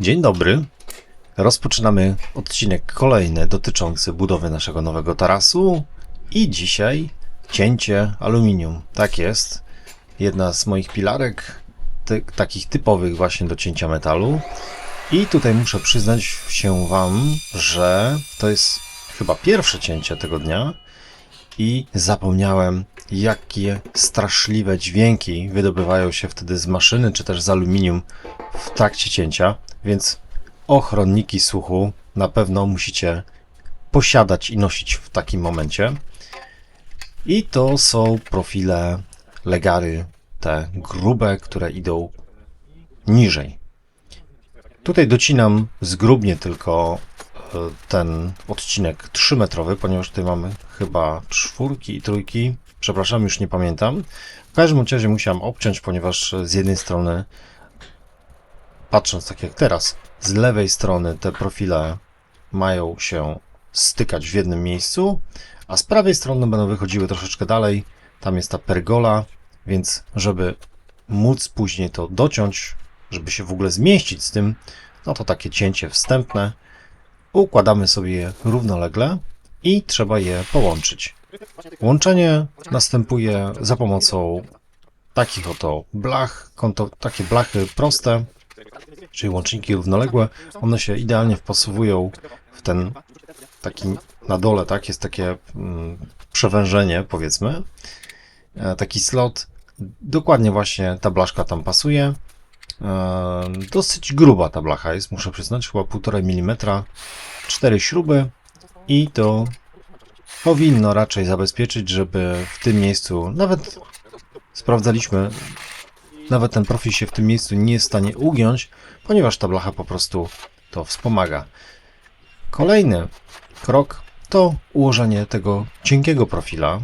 Dzień dobry. Rozpoczynamy odcinek kolejny dotyczący budowy naszego nowego tarasu i dzisiaj cięcie aluminium. Tak jest. Jedna z moich pilarek, ty, takich typowych właśnie do cięcia metalu. I tutaj muszę przyznać się Wam, że to jest chyba pierwsze cięcie tego dnia i zapomniałem, jakie straszliwe dźwięki wydobywają się wtedy z maszyny, czy też z aluminium w trakcie cięcia, więc ochronniki słuchu na pewno musicie posiadać i nosić w takim momencie. I to są profile legary, te grube, które idą niżej. Tutaj docinam zgrubnie tylko e, ten odcinek 3-metrowy, ponieważ tutaj mamy chyba czwórki i trójki. Przepraszam, już nie pamiętam. W każdym razie musiałem obciąć, ponieważ z jednej strony, patrząc tak jak teraz, z lewej strony te profile mają się stykać w jednym miejscu, a z prawej strony będą wychodziły troszeczkę dalej. Tam jest ta pergola, więc żeby móc później to dociąć, żeby się w ogóle zmieścić z tym, no to takie cięcie wstępne. Układamy sobie je równolegle i trzeba je połączyć. Łączenie następuje za pomocą takich oto blach, takie blachy proste, czyli łączniki równoległe. One się idealnie wpasowują w ten taki na dole, tak, jest takie mm, przewężenie, powiedzmy, e, taki slot. Dokładnie właśnie ta blaszka tam pasuje. E, Dosyć gruba ta blacha jest, muszę przyznać, chyba 1,5 mm, cztery śruby i to powinno raczej zabezpieczyć, żeby w tym miejscu, nawet sprawdzaliśmy, nawet ten profil się w tym miejscu nie jest w stanie ugiąć, ponieważ ta blacha po prostu to wspomaga. Kolejny krok to ułożenie tego cienkiego profila,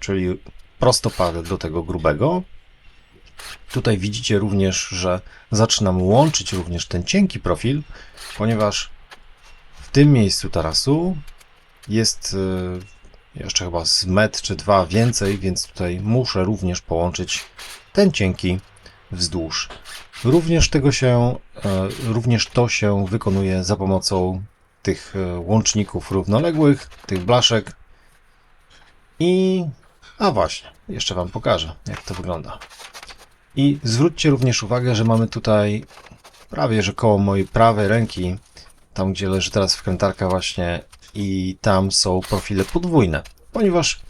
czyli prostopady do tego grubego. Tutaj widzicie również, że zaczynam łączyć również ten cienki profil, ponieważ w tym miejscu tarasu jest y, jeszcze chyba z metr czy dwa więcej, więc tutaj muszę również połączyć ten cienki wzdłuż. Również tego się, e, również to się wykonuje za pomocą tych e, łączników równoległych, tych blaszek i a właśnie, jeszcze Wam pokażę, jak to wygląda. I zwróćcie również uwagę, że mamy tutaj prawie że koło mojej prawej ręki, tam gdzie leży teraz wkrętarka właśnie i tam są profile podwójne, ponieważ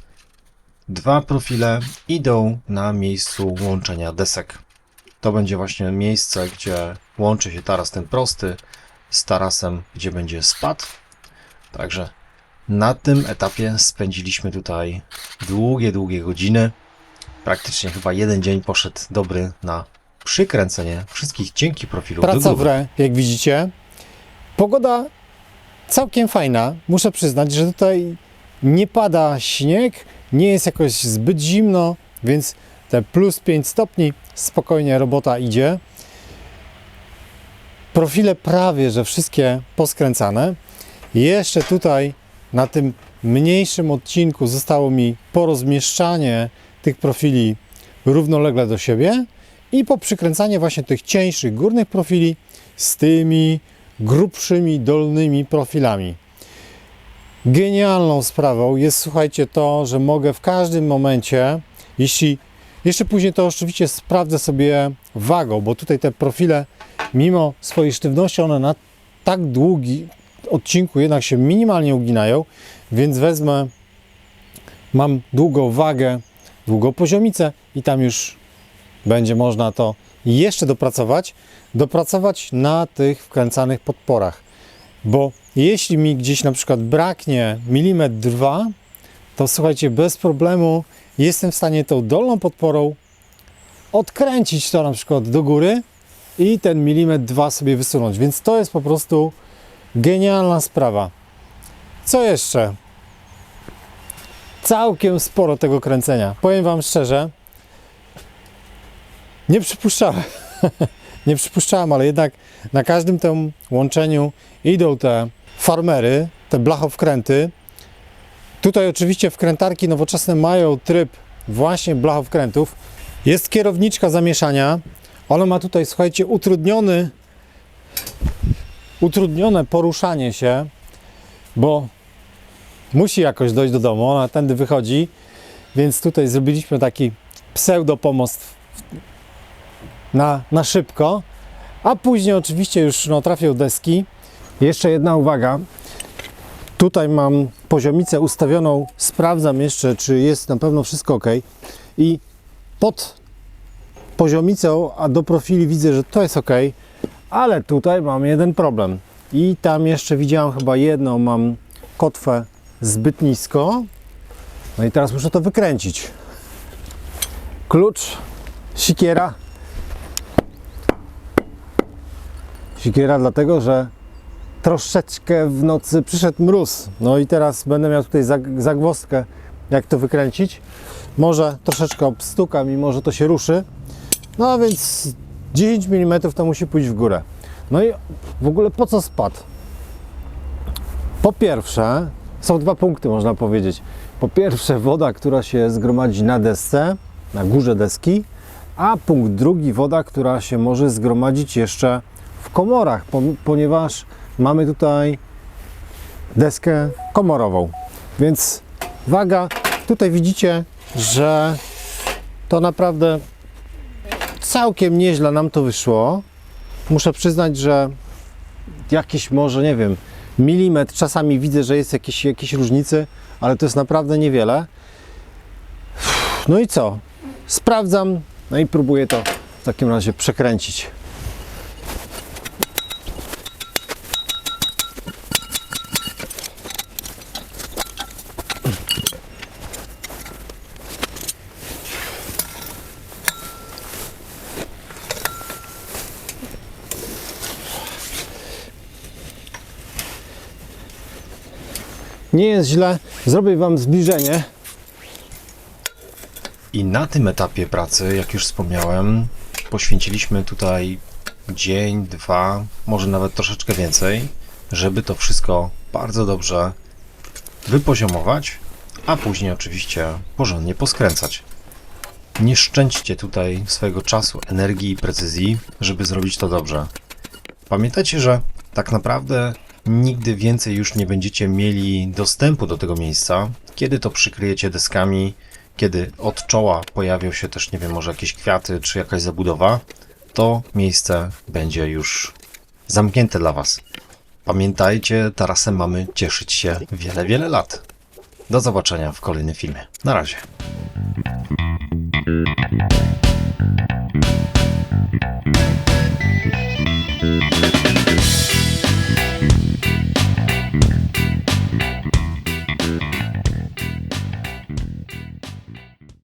dwa profile idą na miejscu łączenia desek. To będzie właśnie miejsce, gdzie łączy się taras ten prosty z tarasem, gdzie będzie spad. Także na tym etapie spędziliśmy tutaj długie, długie godziny. Praktycznie chyba jeden dzień poszedł dobry na przykręcenie wszystkich profilów do Praca w re, jak widzicie. Pogoda całkiem fajna. Muszę przyznać, że tutaj nie pada śnieg, nie jest jakoś zbyt zimno, więc te plus 5 stopni, spokojnie robota idzie. Profile prawie, że wszystkie poskręcane. Jeszcze tutaj na tym mniejszym odcinku zostało mi porozmieszczanie tych profili równolegle do siebie i po przykręcanie właśnie tych cieńszych górnych profili z tymi grubszymi dolnymi profilami. Genialną sprawą jest, słuchajcie, to, że mogę w każdym momencie, jeśli jeszcze później to oczywiście sprawdzę sobie wagą, bo tutaj te profile, mimo swojej sztywności, one na tak długi odcinku jednak się minimalnie uginają, więc wezmę, mam długą wagę, długą poziomicę i tam już będzie można to jeszcze dopracować, dopracować na tych wkręcanych podporach. Bo jeśli mi gdzieś na przykład braknie milimetr dwa, to słuchajcie, bez problemu jestem w stanie tą dolną podporą odkręcić to na przykład do góry i ten milimetr dwa sobie wysunąć. Więc to jest po prostu genialna sprawa. Co jeszcze? Całkiem sporo tego kręcenia. Powiem Wam szczerze, nie przypuszczałem. nie przypuszczałem, ale jednak na każdym tym łączeniu idą te farmery, te blachowkręty. Tutaj oczywiście wkrętarki nowoczesne mają tryb właśnie blachowkrętów. Jest kierowniczka zamieszania. Ona ma tutaj, słuchajcie, utrudniony utrudnione poruszanie się, bo musi jakoś dojść do domu, ona tędy wychodzi, więc tutaj zrobiliśmy taki pseudopomost na, na szybko, a później oczywiście już no, trafią deski. Jeszcze jedna uwaga, tutaj mam poziomicę ustawioną, sprawdzam jeszcze, czy jest na pewno wszystko ok. I pod poziomicą, a do profili widzę, że to jest ok, ale tutaj mam jeden problem. I tam jeszcze widziałem chyba jedną, mam kotwę zbyt nisko, no i teraz muszę to wykręcić. Klucz, sikiera. Sikiera dlatego, że troszeczkę w nocy przyszedł mróz. No i teraz będę miał tutaj zag- zagwozdkę, jak to wykręcić. Może troszeczkę obstuka, mimo że to się ruszy. No a więc 10 mm to musi pójść w górę. No i w ogóle po co spadł? Po pierwsze, są dwa punkty, można powiedzieć. Po pierwsze, woda, która się zgromadzi na desce, na górze deski, a punkt drugi, woda, która się może zgromadzić jeszcze w komorach, po, ponieważ mamy tutaj deskę komorową. Więc waga, tutaj widzicie, że to naprawdę całkiem nieźle nam to wyszło. Muszę przyznać, że jakieś może, nie wiem, milimetr, czasami widzę, że jest jakieś, jakieś różnice, ale to jest naprawdę niewiele. No i co? Sprawdzam, no i próbuję to w takim razie przekręcić. Nie jest źle, zrobię Wam zbliżenie. I na tym etapie pracy, jak już wspomniałem, poświęciliśmy tutaj dzień, dwa, może nawet troszeczkę więcej, żeby to wszystko bardzo dobrze wypoziomować, a później oczywiście porządnie poskręcać. Nie szczęćcie tutaj swojego czasu, energii i precyzji, żeby zrobić to dobrze. Pamiętajcie, że tak naprawdę nigdy więcej już nie będziecie mieli dostępu do tego miejsca, kiedy to przykryjecie deskami, kiedy od czoła pojawią się też, nie wiem, może jakieś kwiaty czy jakaś zabudowa, to miejsce będzie już zamknięte dla Was. Pamiętajcie, tarasem mamy cieszyć się wiele, wiele lat. Do zobaczenia w kolejnym filmie. Na razie.